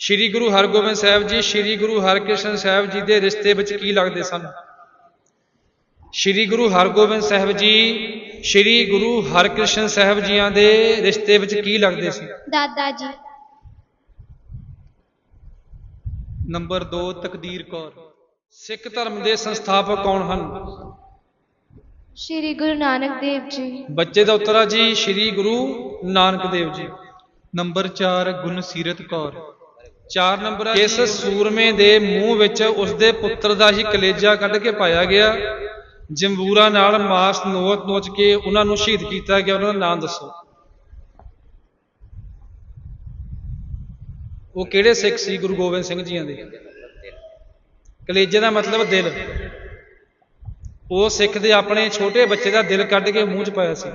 ਸ਼੍ਰੀ ਗੁਰੂ ਹਰਗੋਬਿੰਦ ਸਾਹਿਬ ਜੀ ਸ਼੍ਰੀ ਗੁਰੂ ਹਰਕ੍ਰਿਸ਼ਨ ਸਾਹਿਬ ਜੀ ਦੇ ਰਿਸ਼ਤੇ ਵਿੱਚ ਕੀ ਲੱਗਦੇ ਸਨ? ਸ਼੍ਰੀ ਗੁਰੂ ਹਰਗੋਬਿੰਦ ਸਾਹਿਬ ਜੀ ਸ਼੍ਰੀ ਗੁਰੂ ਹਰਕ੍ਰਿਸ਼ਨ ਸਾਹਿਬ ਜੀਆਂ ਦੇ ਰਿਸ਼ਤੇ ਵਿੱਚ ਕੀ ਲੱਗਦੇ ਸੀ? ਦਾਦਾ ਜੀ। ਨੰਬਰ 2 ਤਕਦੀਰ ਕੌਰ। ਸਿੱਖ ਧਰਮ ਦੇ ਸੰਸਥਾਪਕ ਕੌਣ ਹਨ? ਸ਼੍ਰੀ ਗੁਰੂ ਨਾਨਕ ਦੇਵ ਜੀ। ਬੱਚੇ ਦਾ ਉੱਤਰ ਆ ਜੀ ਸ਼੍ਰੀ ਗੁਰੂ ਨਾਨਕ ਦੇਵ ਜੀ। ਨੰਬਰ 4 ਗੁਣਸੀਰਤ ਕੌਰ। ਚਾਰ ਨੰਬਰ ਇਸ ਸੂਰਮੇ ਦੇ ਮੂੰਹ ਵਿੱਚ ਉਸਦੇ ਪੁੱਤਰ ਦਾ ਹੀ ਕਲੇਜਾ ਕੱਢ ਕੇ ਪਾਇਆ ਗਿਆ? ਜੰਬੂਰਾ ਨਾਲ ਮਾਸ ਨੋਚ ਨੋਚ ਕੇ ਉਹਨਾਂ ਨੂੰ ਸ਼ਹੀਦ ਕੀਤਾ ਗਿਆ। ਉਹਨਾਂ ਦਾ ਨਾਮ ਦੱਸੋ। ਉਹ ਕਿਹੜੇ ਸਿੱਖ ਸੀ ਗੁਰੂ ਗੋਬਿੰਦ ਸਿੰਘ ਜੀਆਂ ਦੇ? ਕਲੇਜੇ ਦਾ ਮਤਲਬ ਦਿਲ। ਉਹ ਸਿੱਖ ਦੇ ਆਪਣੇ ਛੋਟੇ ਬੱਚੇ ਦਾ ਦਿਲ ਕੱਢ ਕੇ ਮੂੰਹ 'ਚ ਪਾਇਆ ਸੀ।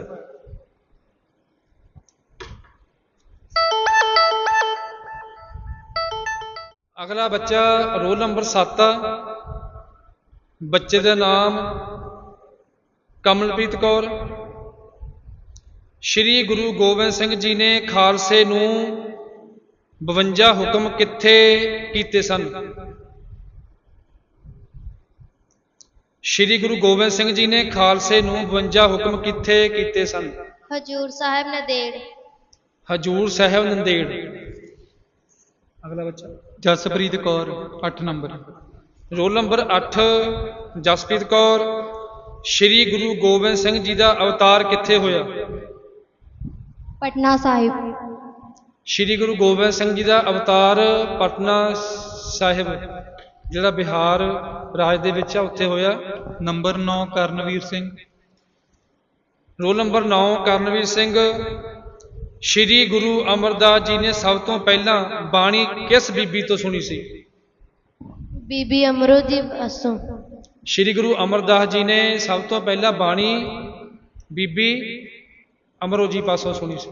ਅਗਲਾ ਬੱਚਾ ਰੋਲ ਨੰਬਰ 7 ਬੱਚੇ ਦਾ ਨਾਮ ਕਮਲਪ੍ਰੀਤ ਕੌਰ। ਸ਼੍ਰੀ ਗੁਰੂ ਗੋਬਿੰਦ ਸਿੰਘ ਜੀ ਨੇ ਖਾਲਸੇ ਨੂੰ 52 ਹੁਕਮ ਕਿੱਥੇ ਕੀਤੇ ਸਨ? ਸ਼੍ਰੀ ਗੁਰੂ ਗੋਬਿੰਦ ਸਿੰਘ ਜੀ ਨੇ ਖਾਲਸੇ ਨੂੰ 52 ਹੁਕਮ ਕਿੱਥੇ ਕੀਤੇ ਸਨ? ਹਜੂਰ ਸਾਹਿਬ ਨਦੇੜ। ਹਜੂਰ ਸਾਹਿਬ ਨੰਦੇੜ। ਅਗਲਾ ਬੱਚਾ। Jaspreet Kaur 8 number. Roll number 8 Jaspreet Kaur. Shri Guru Gobind Singh ji ਦਾ ਅਵਤਾਰ ਕਿੱਥੇ ਹੋਇਆ? ਪਟਨਾ ਸਾਹਿਬ। ਸ਼੍ਰੀ ਗੁਰੂ ਗੋਬਿੰਦ ਸਿੰਘ ਜੀ ਦਾ ਅਵਤਾਰ ਪਟਨਾ ਸਾਹਿਬ ਜਿਹੜਾ ਬਿਹਾਰ ਰਾਜ ਦੇ ਵਿੱਚ ਆ ਉੱਥੇ ਹੋਇਆ। Number 9 Karanveer Singh. Roll number 9 Karanveer Singh. Shri Guru Amardas ji ਨੇ ਸਭ ਤੋਂ ਪਹਿਲਾਂ ਬਾਣੀ ਕਿਸ ਬੀਬੀ ਤੋਂ ਸੁਣੀ ਸੀ? ਬੀਬੀ ਅਮਰੋ ਜੀ ਅਸੋਂ ਸ਼੍ਰੀ ਗੁਰੂ ਅਮਰਦਾਸ ਜੀ ਨੇ ਸਭ ਤੋਂ ਪਹਿਲਾਂ ਬਾਣੀ ਬੀਬੀ ਅਮਰੋ ਜੀ ਪਾਸੋਂ ਸੁਣੀ ਸੀ।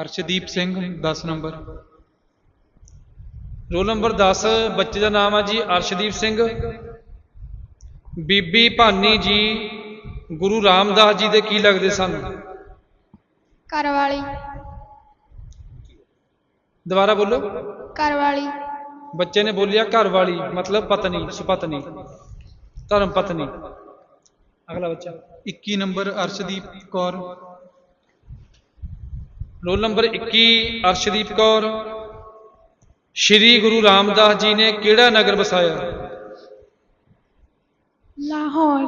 Arshdeep Singh 10 number. Roll number 10 ਬੱਚੇ ਦਾ ਨਾਮ ਆ ਜੀ ਅਰਸ਼ਦੀਪ ਸਿੰਘ। ਬੀਬੀ ਭਾਨੀ ਜੀ ਗੁਰੂ ਰਾਮਦਾਸ ਜੀ ਦੇ ਕੀ ਲੱਗਦੇ ਸਨ? ਘਰ ਵਾਲੀ ਦੁਬਾਰਾ ਬੋਲੋ ਘਰ ਵਾਲੀ ਬੱਚੇ ਨੇ ਬੋਲਿਆ ਘਰ ਵਾਲੀ ਮਤਲਬ ਪਤਨੀ ਸੁਪਤਨੀ ਧਰਮ ਪਤਨੀ ਅਗਲਾ ਬੱਚਾ 21 number Arshdeep Kaur roll number 21 Arshdeep Kaur Shri Guru Ramdas ji ਨੇ ਕਿਹੜਾ ਨਗਰ ਵਸਾਇਆ ਲਾਹੌਰ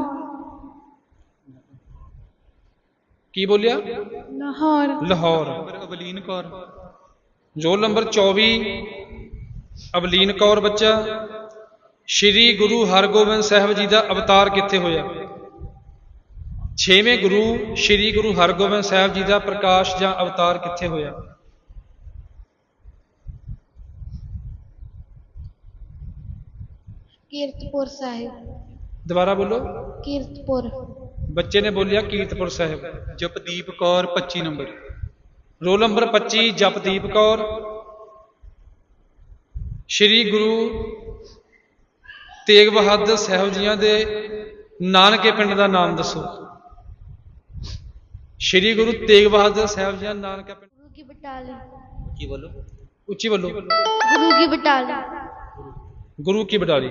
ਕੀ ਬੋਲਿਆ Lahore Lahore number Avleen Kaur roll number 24 Avleen Kaur ਬੱਚਾ ਸ਼੍ਰੀ ਗੁਰੂ ਹਰਗੋਬਿੰਦ ਸਾਹਿਬ ਜੀ ਦਾ ਅਵਤਾਰ ਕਿੱਥੇ ਹੋਇਆ ਛੇਵੇਂ ਗੁਰੂ ਸ਼੍ਰੀ ਗੁਰੂ ਹਰਗੋਬਿੰਦ ਸਾਹਿਬ ਜੀ ਦਾ ਪ੍ਰਕਾਸ਼ ਜਾਂ ਅਵਤਾਰ ਕਿੱਥੇ ਹੋਇਆ ਕੀਰਤਪੁਰ ਸਾਹਿਬ ਦੁਬਾਰਾ ਬੋਲੋ ਕੀਰਤਪੁਰ ਬੱਚੇ ਨੇ ਬੋਲਿਆ Kiratpur Sahib. Japdeep Kaur 25 number. Roll number 25 Japdeep Kaur. Shri Guru Tegh Bahadur Sahib ਜੀਆਂ ਦੇ ਨਾਨਕੇ ਪਿੰਡ ਦਾ ਨਾਮ ਦੱਸੋ। ਸ਼੍ਰੀ ਗੁਰੂ ਤੇਗ ਬਹਾਦਰ ਸਾਹਿਬ ਜੀਆਂ ਦਾ ਨਾਨਕਾ ਪਿੰਡ ਗੁਰੂ ਕੀ ਬਟਾਲੀ। ਕੀ ਬੋਲੋ? ਉੱਚੀ ਬੋਲੋ। ਗੁਰੂ ਕੀ ਬਟਾਲੀ। ਗੁਰੂ ਕੀ ਬਡਾਲੀ